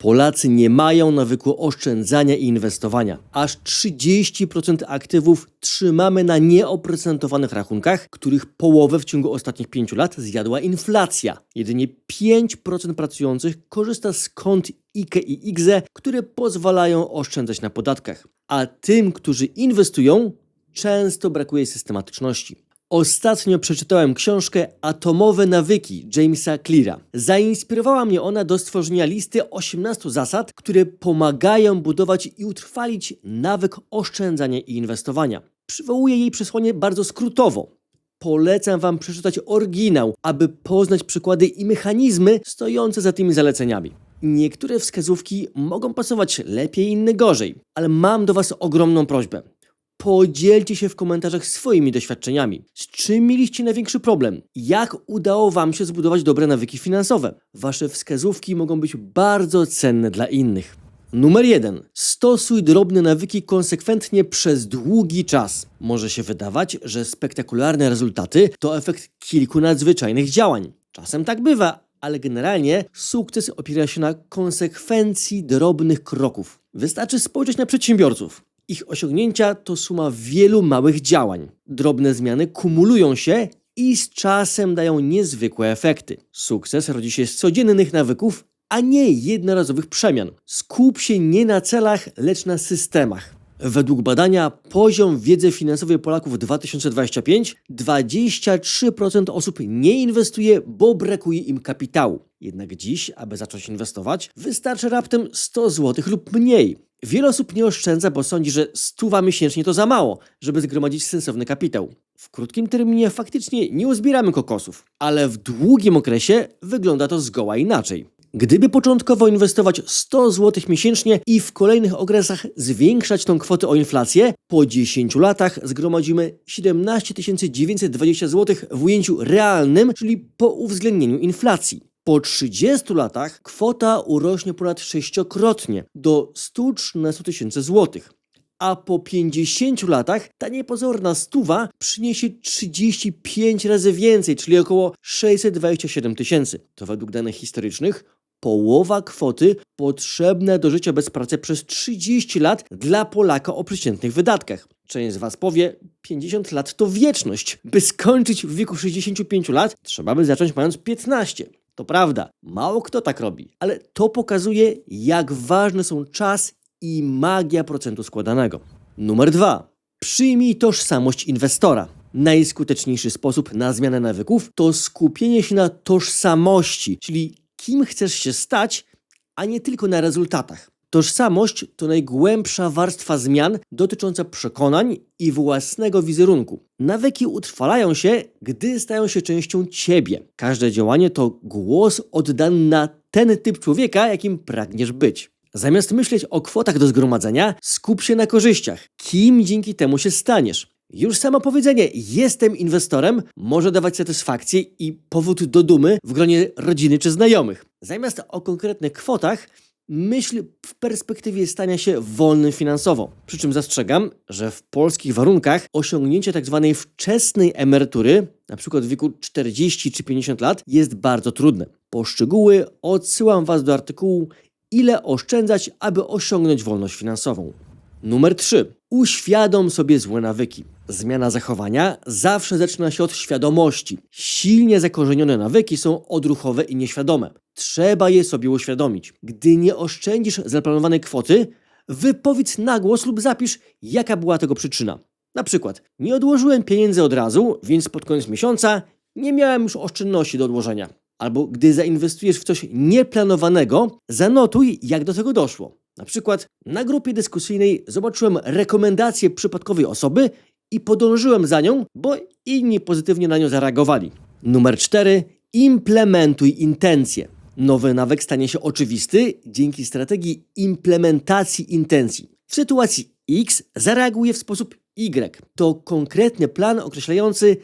Polacy nie mają nawyku oszczędzania i inwestowania. Aż 30% aktywów trzymamy na nieoprocentowanych rachunkach, których połowę w ciągu ostatnich 5 lat zjadła inflacja. Jedynie 5% pracujących korzysta z kont IKE i IGZE, które pozwalają oszczędzać na podatkach. A tym, którzy inwestują, często brakuje systematyczności. Ostatnio przeczytałem książkę Atomowe nawyki Jamesa Cleara. Zainspirowała mnie ona do stworzenia listy 18 zasad, które pomagają budować i utrwalić nawyk oszczędzania i inwestowania. Przywołuję jej przesłanie bardzo skrótowo. Polecam Wam przeczytać oryginał, aby poznać przykłady i mechanizmy stojące za tymi zaleceniami. Niektóre wskazówki mogą pasować lepiej, inne gorzej, ale mam do Was ogromną prośbę. Podzielcie się w komentarzach swoimi doświadczeniami. Z czym mieliście największy problem? Jak udało Wam się zbudować dobre nawyki finansowe? Wasze wskazówki mogą być bardzo cenne dla innych. Numer 1. Stosuj drobne nawyki konsekwentnie przez długi czas. Może się wydawać, że spektakularne rezultaty to efekt kilku nadzwyczajnych działań. Czasem tak bywa, ale generalnie sukces opiera się na konsekwencji drobnych kroków. Wystarczy spojrzeć na przedsiębiorców. Ich osiągnięcia to suma wielu małych działań. Drobne zmiany kumulują się i z czasem dają niezwykłe efekty. Sukces rodzi się z codziennych nawyków, a nie jednorazowych przemian. Skup się nie na celach, lecz na systemach. Według badania poziom wiedzy finansowej Polaków 2025 23% osób nie inwestuje, bo brakuje im kapitału. Jednak dziś, aby zacząć inwestować, wystarczy raptem 100 zł lub mniej. Wiele osób nie oszczędza, bo sądzi, że stuwa miesięcznie to za mało, żeby zgromadzić sensowny kapitał. W krótkim terminie faktycznie nie uzbieramy kokosów, ale w długim okresie wygląda to zgoła inaczej. Gdyby początkowo inwestować 100 zł miesięcznie i w kolejnych okresach zwiększać tą kwotę o inflację, po 10 latach zgromadzimy 17 920 zł w ujęciu realnym, czyli po uwzględnieniu inflacji. Po 30 latach kwota urośnie ponad sześciokrotnie do 113 tysięcy złotych. A po 50 latach ta niepozorna stuwa przyniesie 35 razy więcej, czyli około 627 tysięcy. To według danych historycznych połowa kwoty potrzebna do życia bez pracy przez 30 lat dla Polaka o przeciętnych wydatkach. Część z Was powie, 50 lat to wieczność. By skończyć w wieku 65 lat, trzeba by zacząć mając 15. To prawda, mało kto tak robi, ale to pokazuje, jak ważne są czas i magia procentu składanego. Numer dwa. Przyjmij tożsamość inwestora. Najskuteczniejszy sposób na zmianę nawyków to skupienie się na tożsamości, czyli kim chcesz się stać, a nie tylko na rezultatach. Tożsamość to najgłębsza warstwa zmian dotycząca przekonań i własnego wizerunku. Nawyki utrwalają się, gdy stają się częścią ciebie. Każde działanie to głos oddany na ten typ człowieka, jakim pragniesz być. Zamiast myśleć o kwotach do zgromadzenia, skup się na korzyściach. Kim dzięki temu się staniesz? Już samo powiedzenie jestem inwestorem może dawać satysfakcję i powód do dumy w gronie rodziny czy znajomych. Zamiast o konkretnych kwotach, myśl w perspektywie stania się wolnym finansowo. Przy czym zastrzegam, że w polskich warunkach osiągnięcie tzw. wczesnej emerytury, przykład w wieku 40 czy 50 lat, jest bardzo trudne. Po szczegóły odsyłam Was do artykułu Ile oszczędzać, aby osiągnąć wolność finansową. Numer 3. Uświadom sobie złe nawyki. Zmiana zachowania zawsze zaczyna się od świadomości. Silnie zakorzenione nawyki są odruchowe i nieświadome. Trzeba je sobie uświadomić. Gdy nie oszczędzisz zaplanowanej kwoty, wypowiedz na głos lub zapisz, jaka była tego przyczyna. Na przykład, nie odłożyłem pieniędzy od razu, więc pod koniec miesiąca nie miałem już oszczędności do odłożenia. Albo gdy zainwestujesz w coś nieplanowanego, zanotuj, jak do tego doszło. Na przykład na grupie dyskusyjnej zobaczyłem rekomendację przypadkowej osoby i podążyłem za nią, bo inni pozytywnie na nią zareagowali. Numer 4. Implementuj intencje. Nowy nawyk stanie się oczywisty dzięki strategii implementacji intencji. W sytuacji X zareaguje w sposób Y. To konkretny plan określający,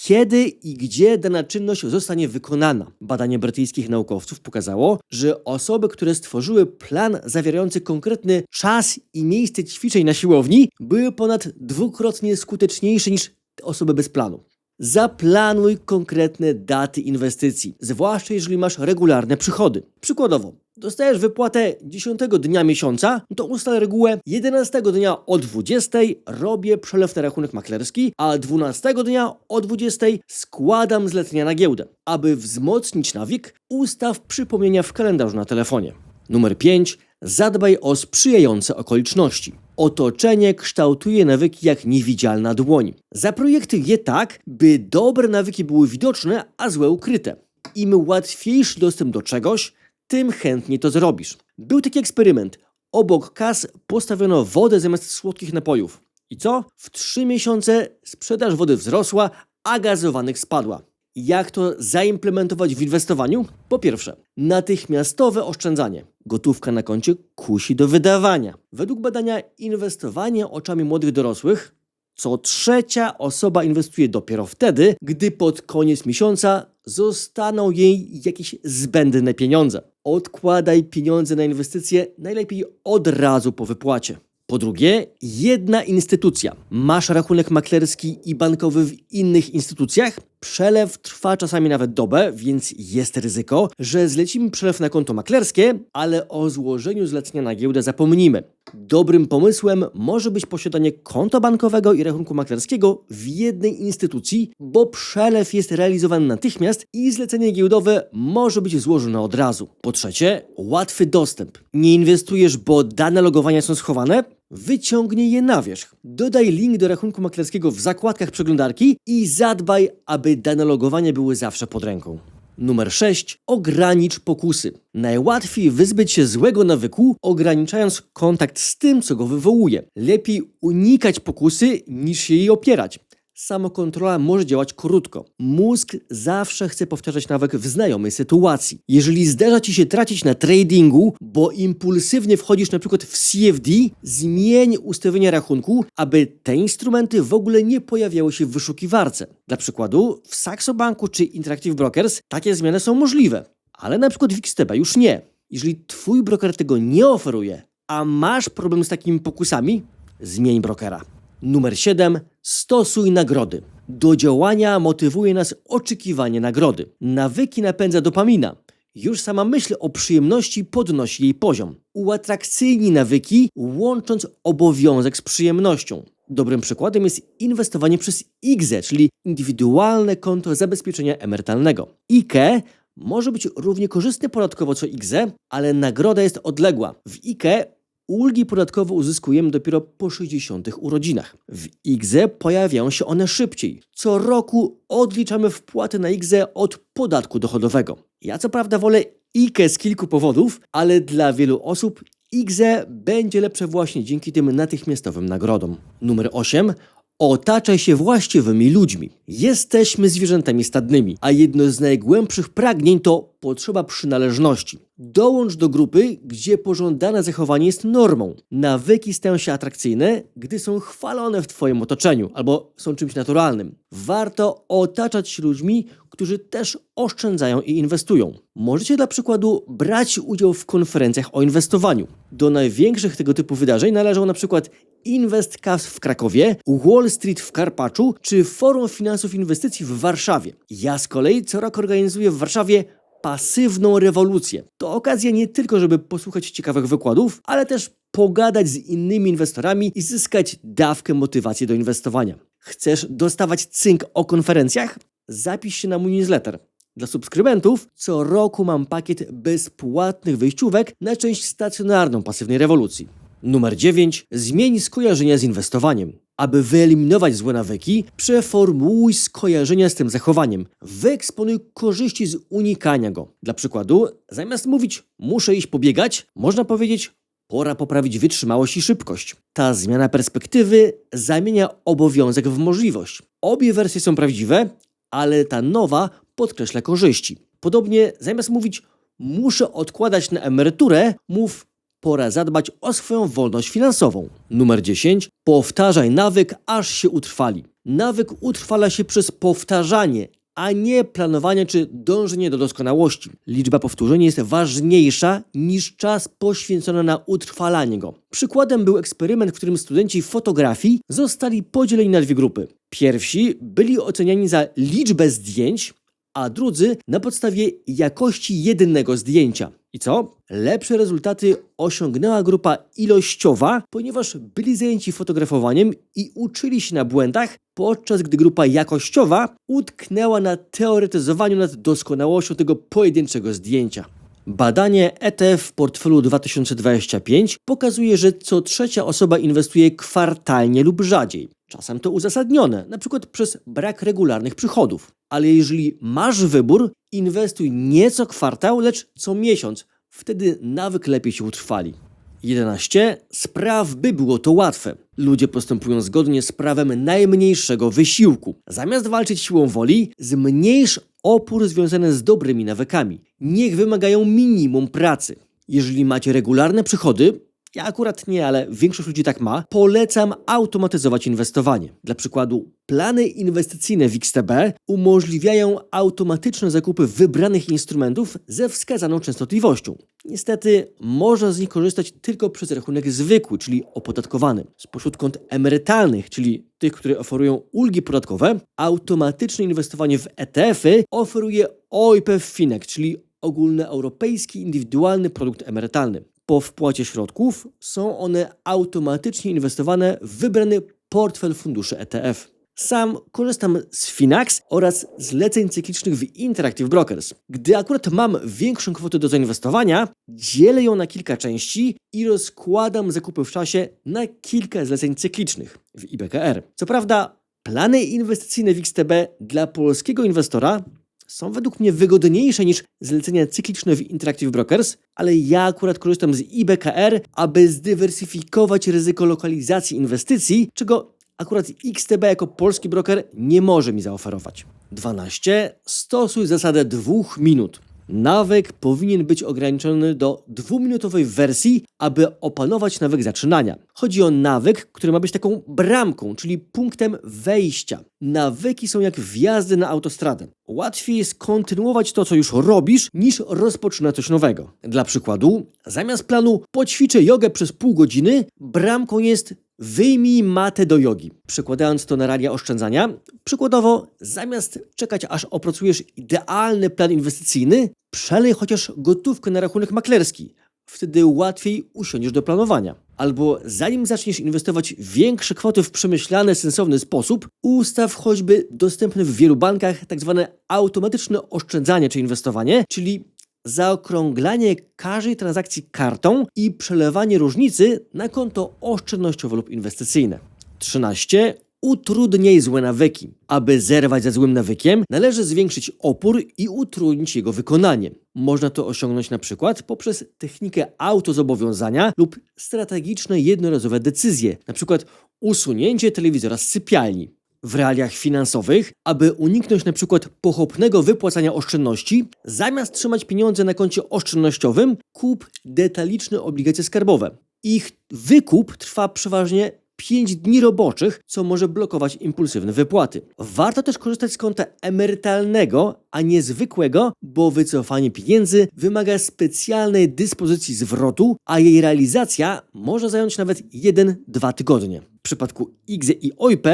kiedy i gdzie dana czynność zostanie wykonana. Badanie brytyjskich naukowców pokazało, że osoby, które stworzyły plan zawierający konkretny czas i miejsce ćwiczeń na siłowni, były ponad dwukrotnie skuteczniejsze niż osoby bez planu. Zaplanuj konkretne daty inwestycji, zwłaszcza jeżeli masz regularne przychody. Przykładowo, dostajesz wypłatę 10 dnia miesiąca, to ustal regułę 11 dnia o 20 robię przelew na rachunek maklerski, a 12 dnia o 20 składam zlecenia na giełdę. Aby wzmocnić nawyk, ustaw przypomnienia w kalendarzu na telefonie. Numer 5. Zadbaj o sprzyjające okoliczności. Otoczenie kształtuje nawyki jak niewidzialna dłoń. Zaprojektuj je tak, by dobre nawyki były widoczne, a złe ukryte. Im łatwiejszy dostęp do czegoś, tym chętniej to zrobisz. Był taki eksperyment. Obok kas postawiono wodę zamiast słodkich napojów. I co? W trzy miesiące sprzedaż wody wzrosła, a gazowanych spadła. Jak to zaimplementować w inwestowaniu? Po pierwsze, natychmiastowe oszczędzanie. Gotówka na koncie kusi do wydawania. Według badania inwestowanie oczami młodych dorosłych co trzecia osoba inwestuje dopiero wtedy, gdy pod koniec miesiąca zostaną jej jakieś zbędne pieniądze. Odkładaj pieniądze na inwestycje najlepiej od razu po wypłacie. Po drugie, jedna instytucja. Masz rachunek maklerski i bankowy w innych instytucjach? Przelew trwa czasami nawet dobę, więc jest ryzyko, że zlecimy przelew na konto maklerskie, ale o złożeniu zlecenia na giełdę zapomnimy. Dobrym pomysłem może być posiadanie konta bankowego i rachunku maklerskiego w jednej instytucji, bo przelew jest realizowany natychmiast i zlecenie giełdowe może być złożone od razu. Po trzecie, łatwy dostęp. Nie inwestujesz, bo dane logowania są schowane? Wyciągnij je na wierzch. Dodaj link do rachunku maklerskiego w zakładkach przeglądarki i zadbaj, aby dane logowania były zawsze pod ręką. Numer 6. Ogranicz pokusy. Najłatwiej wyzbyć się złego nawyku, ograniczając kontakt z tym, co go wywołuje. Lepiej unikać pokusy, niż się jej opierać. Samokontrola może działać krótko. Mózg zawsze chce powtarzać nawyk w znajomej sytuacji. Jeżeli zdarza ci się tracić na tradingu, bo impulsywnie wchodzisz na przykład w CFD, zmień ustawienia rachunku, aby te instrumenty w ogóle nie pojawiały się w wyszukiwarce. Dla przykładu, w Saxo Banku czy Interactive Brokers takie zmiany są możliwe, ale na przykład w XTB już nie. Jeżeli twój broker tego nie oferuje, a masz problem z takimi pokusami, zmień brokera. Numer 7. Stosuj nagrody. Do działania motywuje nas oczekiwanie nagrody. Nawyki napędza dopamina. Już sama myśl o przyjemności podnosi jej poziom. Uatrakcyjnij nawyki, łącząc obowiązek z przyjemnością. Dobrym przykładem jest inwestowanie przez IGZE, czyli indywidualne konto zabezpieczenia emerytalnego. IKE może być równie korzystne podatkowo co IGZE, ale nagroda jest odległa. W IKE Ulgi podatkowe uzyskujemy dopiero po 60 urodzinach. W IGZE pojawiają się one szybciej. Co roku odliczamy wpłaty na IGZE od podatku dochodowego. Ja co prawda wolę IKE z kilku powodów, ale dla wielu osób IGZE będzie lepsze właśnie dzięki tym natychmiastowym nagrodom. Numer 8. Otaczaj się właściwymi ludźmi. Jesteśmy zwierzętami stadnymi, a jedno z najgłębszych pragnień to potrzeba przynależności. Dołącz do grupy, gdzie pożądane zachowanie jest normą. Nawyki stają się atrakcyjne, gdy są chwalone w Twoim otoczeniu albo są czymś naturalnym. Warto otaczać się ludźmi, którzy też oszczędzają i inwestują. Możecie dla przykładu brać udział w konferencjach o inwestowaniu. Do największych tego typu wydarzeń należą na przykład InvestCast w Krakowie, Wall Street w Karpaczu czy Forum Finansów Inwestycji w Warszawie. Ja z kolei co rok organizuję w Warszawie pasywną rewolucję. To okazja nie tylko, żeby posłuchać ciekawych wykładów, ale też pogadać z innymi inwestorami i zyskać dawkę motywacji do inwestowania. Chcesz dostawać cynk o konferencjach? Zapisz się na mój newsletter. Dla subskrybentów co roku mam pakiet bezpłatnych wyjściówek na część stacjonarną pasywnej rewolucji. Numer 9. Zmień skojarzenia z inwestowaniem. Aby wyeliminować złe nawyki, przeformułuj skojarzenia z tym zachowaniem. Wyeksponuj korzyści z unikania go. Dla przykładu, zamiast mówić muszę iść pobiegać, można powiedzieć pora poprawić wytrzymałość i szybkość. Ta zmiana perspektywy zamienia obowiązek w możliwość. Obie wersje są prawdziwe, ale ta nowa podkreśla korzyści. Podobnie, zamiast mówić muszę odkładać na emeryturę, mów pora zadbać o swoją wolność finansową. Numer 10. Powtarzaj nawyk, aż się utrwali. Nawyk utrwala się przez powtarzanie, a nie planowanie czy dążenie do doskonałości. Liczba powtórzeń jest ważniejsza niż czas poświęcony na utrwalanie go. Przykładem był eksperyment, w którym studenci fotografii zostali podzieleni na dwie grupy. Pierwsi byli oceniani za liczbę zdjęć, a drudzy na podstawie jakości jednego zdjęcia. I co? Lepsze rezultaty osiągnęła grupa ilościowa, ponieważ byli zajęci fotografowaniem i uczyli się na błędach, podczas gdy grupa jakościowa utknęła na teoretyzowaniu nad doskonałością tego pojedynczego zdjęcia. Badanie ETF w portfelu 2025 pokazuje, że co trzecia osoba inwestuje kwartalnie lub rzadziej. Czasem to uzasadnione, przykład przez brak regularnych przychodów. Ale jeżeli masz wybór, inwestuj nie co kwartał, lecz co miesiąc. Wtedy nawyk lepiej się utrwali. 11. Spraw, by było to łatwe. Ludzie postępują zgodnie z prawem najmniejszego wysiłku. Zamiast walczyć siłą woli, zmniejsz opór związany z dobrymi nawykami. Niech wymagają minimum pracy. Jeżeli macie regularne przychody, ja akurat nie, ale większość ludzi tak ma, polecam automatyzować inwestowanie. Dla przykładu, plany inwestycyjne w XTB umożliwiają automatyczne zakupy wybranych instrumentów ze wskazaną częstotliwością. Niestety, można z nich korzystać tylko przez rachunek zwykły, czyli opodatkowany. Spośród kont emerytalnych, czyli tych, które oferują ulgi podatkowe, automatyczne inwestowanie w ETF-y oferuje OIP Finex, czyli ogólnoeuropejski indywidualny produkt emerytalny. Po wpłacie środków są one automatycznie inwestowane w wybrany portfel funduszy ETF. Sam korzystam z Finax oraz zleceń cyklicznych w Interactive Brokers. Gdy akurat mam większą kwotę do zainwestowania, dzielę ją na kilka części i rozkładam zakupy w czasie na kilka zleceń cyklicznych w IBKR. Co prawda, plany inwestycyjne w XTB dla polskiego inwestora są według mnie wygodniejsze niż zlecenia cykliczne w Interactive Brokers, ale ja akurat korzystam z IBKR, aby zdywersyfikować ryzyko lokalizacji inwestycji, czego akurat XTB jako polski broker nie może mi zaoferować. 12. Stosuj zasadę dwóch minut. Nawyk powinien być ograniczony do dwuminutowej wersji, aby opanować nawyk zaczynania. Chodzi o nawyk, który ma być taką bramką, czyli punktem wejścia. Nawyki są jak wjazdy na autostradę. Łatwiej jest kontynuować to, co już robisz, niż rozpoczynać coś nowego. Dla przykładu, zamiast planu poćwiczę jogę przez pół godziny, bramką jest Wyjmij matę do jogi. Przekładając to na realia oszczędzania, przykładowo zamiast czekać aż opracujesz idealny plan inwestycyjny, przelej chociaż gotówkę na rachunek maklerski. Wtedy łatwiej usiądziesz do planowania. Albo zanim zaczniesz inwestować większe kwoty w przemyślany, sensowny sposób, ustaw choćby dostępne w wielu bankach tzw. Tak automatyczne oszczędzanie czy inwestowanie, czyli zaokrąglanie każdej transakcji kartą i przelewanie różnicy na konto oszczędnościowe lub inwestycyjne. 13. Utrudnij złe nawyki. Aby zerwać ze złym nawykiem, należy zwiększyć opór i utrudnić jego wykonanie. Można to osiągnąć na przykład poprzez technikę autozobowiązania lub strategiczne jednorazowe decyzje, na przykład usunięcie telewizora z sypialni w realiach finansowych, aby uniknąć przykład pochopnego wypłacania oszczędności, zamiast trzymać pieniądze na koncie oszczędnościowym, kup detaliczne obligacje skarbowe. Ich wykup trwa przeważnie 5 dni roboczych, co może blokować impulsywne wypłaty. Warto też korzystać z konta emerytalnego, a nie zwykłego, bo wycofanie pieniędzy wymaga specjalnej dyspozycji zwrotu, a jej realizacja może zająć nawet 1-2 tygodnie. W przypadku IGZE i OIP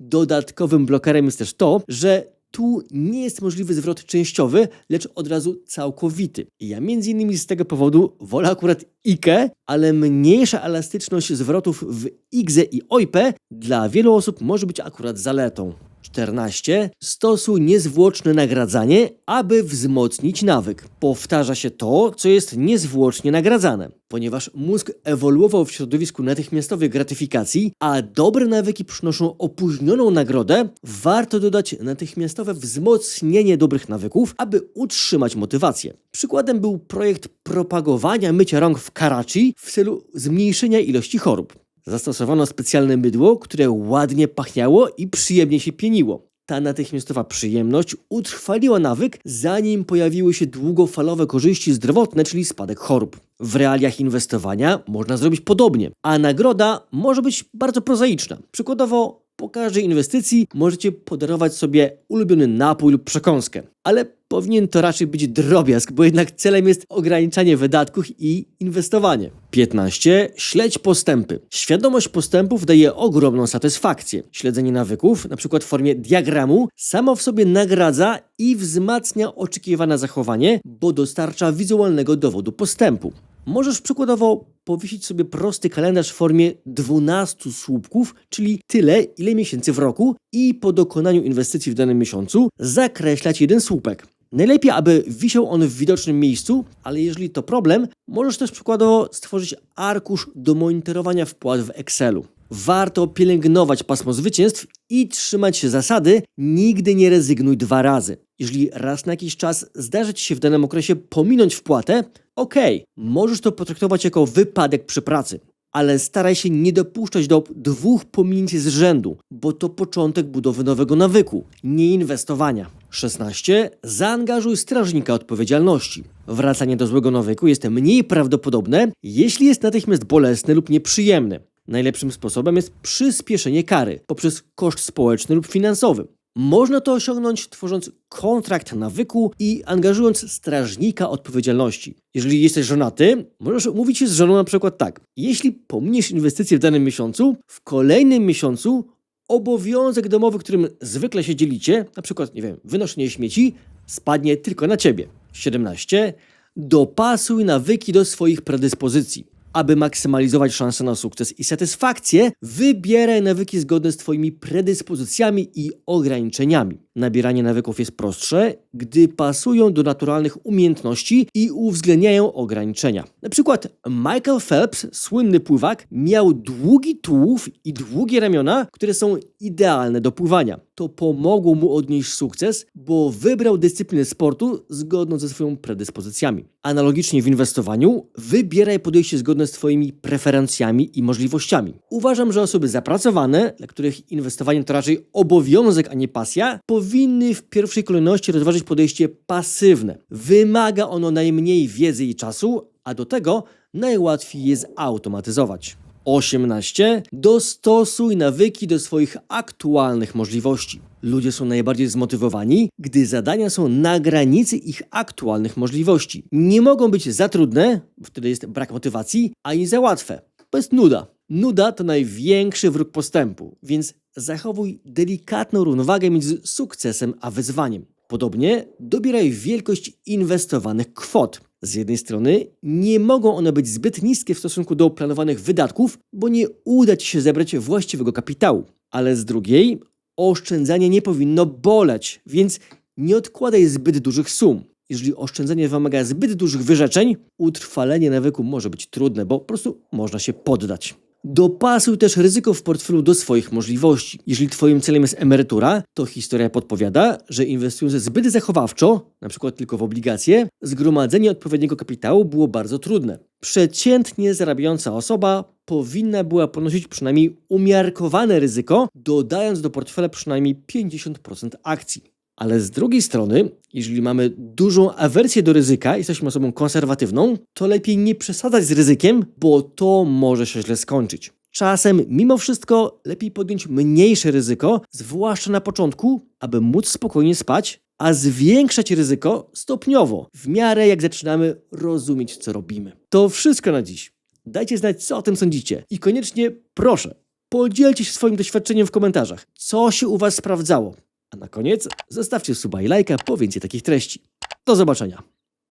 Dodatkowym blokerem jest też to, że tu nie jest możliwy zwrot częściowy, lecz od razu całkowity. I ja między innymi z tego powodu wolę akurat IKE, ale mniejsza elastyczność zwrotów w IGZE i OIP dla wielu osób może być akurat zaletą. 14. Stosuj niezwłoczne nagradzanie, aby wzmocnić nawyk. Powtarza się to, co jest niezwłocznie nagradzane. Ponieważ mózg ewoluował w środowisku natychmiastowej gratyfikacji, a dobre nawyki przynoszą opóźnioną nagrodę, warto dodać natychmiastowe wzmocnienie dobrych nawyków, aby utrzymać motywację. Przykładem był projekt propagowania mycia rąk w Karachi w celu zmniejszenia ilości chorób. Zastosowano specjalne mydło, które ładnie pachniało i przyjemnie się pieniło. Ta natychmiastowa przyjemność utrwaliła nawyk, zanim pojawiły się długofalowe korzyści zdrowotne, czyli spadek chorób. W realiach inwestowania można zrobić podobnie, a nagroda może być bardzo prozaiczna. Przykładowo po każdej inwestycji możecie podarować sobie ulubiony napój lub przekąskę. Ale powinien to raczej być drobiazg, bo jednak celem jest ograniczanie wydatków i inwestowanie. 15. Śledź postępy. Świadomość postępów daje ogromną satysfakcję. Śledzenie nawyków, na przykład w formie diagramu, samo w sobie nagradza i wzmacnia oczekiwane zachowanie, bo dostarcza wizualnego dowodu postępu. Możesz przykładowo powiesić sobie prosty kalendarz w formie 12 słupków, czyli tyle, ile miesięcy w roku, i po dokonaniu inwestycji w danym miesiącu zakreślać jeden słupek. Najlepiej, aby wisiał on w widocznym miejscu, ale jeżeli to problem, możesz też przykładowo stworzyć arkusz do monitorowania wpłat w Excelu. Warto pielęgnować pasmo zwycięstw i trzymać się zasady nigdy nie rezygnuj dwa razy. Jeżeli raz na jakiś czas zdarzy Ci się w danym okresie pominąć wpłatę, okej, możesz to potraktować jako wypadek przy pracy. Ale staraj się nie dopuszczać do dwóch pominięć z rzędu, bo to początek budowy nowego nawyku, nie inwestowania. 16. Zaangażuj strażnika odpowiedzialności. Wracanie do złego nawyku jest mniej prawdopodobne, jeśli jest natychmiast bolesny lub nieprzyjemny. Najlepszym sposobem jest przyspieszenie kary poprzez koszt społeczny lub finansowy. Można to osiągnąć tworząc kontrakt nawyku i angażując strażnika odpowiedzialności. Jeżeli jesteś żonaty, możesz umówić się z żoną na przykład tak. Jeśli pominiesz inwestycje w danym miesiącu, w kolejnym miesiącu obowiązek domowy, którym zwykle się dzielicie, na przykład, nie wiem, wynoszenie śmieci, spadnie tylko na ciebie. 17. Dopasuj nawyki do swoich predyspozycji. Aby maksymalizować szanse na sukces i satysfakcję, wybieraj nawyki zgodne z Twoimi predyspozycjami i ograniczeniami. Nabieranie nawyków jest prostsze, gdy pasują do naturalnych umiejętności i uwzględniają ograniczenia. Na przykład Michael Phelps, słynny pływak, miał długi tułów i długie ramiona, które są idealne do pływania. To pomogło mu odnieść sukces, bo wybrał dyscyplinę sportu zgodną ze swoimi predyspozycjami. Analogicznie w inwestowaniu, wybieraj podejście zgodne z Twoimi preferencjami i możliwościami. Uważam, że osoby zapracowane, dla których inwestowanie to raczej obowiązek, a nie pasja, powinny w pierwszej kolejności rozważyć podejście pasywne. Wymaga ono najmniej wiedzy i czasu, a do tego najłatwiej je zautomatyzować. 18. Dostosuj nawyki do swoich aktualnych możliwości. Ludzie są najbardziej zmotywowani, gdy zadania są na granicy ich aktualnych możliwości. Nie mogą być za trudne, wtedy jest brak motywacji, ani za łatwe. To jest nuda. Nuda to największy wróg postępu, więc zachowuj delikatną równowagę między sukcesem a wyzwaniem. Podobnie dobieraj wielkość inwestowanych kwot. Z jednej strony nie mogą one być zbyt niskie w stosunku do planowanych wydatków, bo nie uda Ci się zebrać właściwego kapitału. Ale z drugiej oszczędzanie nie powinno boleć, więc nie odkładaj zbyt dużych sum. Jeżeli oszczędzanie wymaga zbyt dużych wyrzeczeń, utrwalenie nawyku może być trudne, bo po prostu można się poddać. Dopasuj też ryzyko w portfelu do swoich możliwości. Jeżeli Twoim celem jest emerytura, to historia podpowiada, że inwestując zbyt zachowawczo, przykład tylko w obligacje, zgromadzenie odpowiedniego kapitału było bardzo trudne. Przeciętnie zarabiająca osoba powinna była ponosić przynajmniej umiarkowane ryzyko, dodając do portfela przynajmniej 50% akcji. Ale z drugiej strony, jeżeli mamy dużą awersję do ryzyka, jesteśmy osobą konserwatywną, to lepiej nie przesadzać z ryzykiem, bo to może się źle skończyć. Czasem, mimo wszystko, lepiej podjąć mniejsze ryzyko, zwłaszcza na początku, aby móc spokojnie spać, a zwiększać ryzyko stopniowo, w miarę jak zaczynamy rozumieć, co robimy. To wszystko na dziś. Dajcie znać, co o tym sądzicie. I koniecznie proszę, podzielcie się swoim doświadczeniem w komentarzach. Co się u Was sprawdzało? A na koniec zostawcie suba i lajka po więcej takich treści. Do zobaczenia.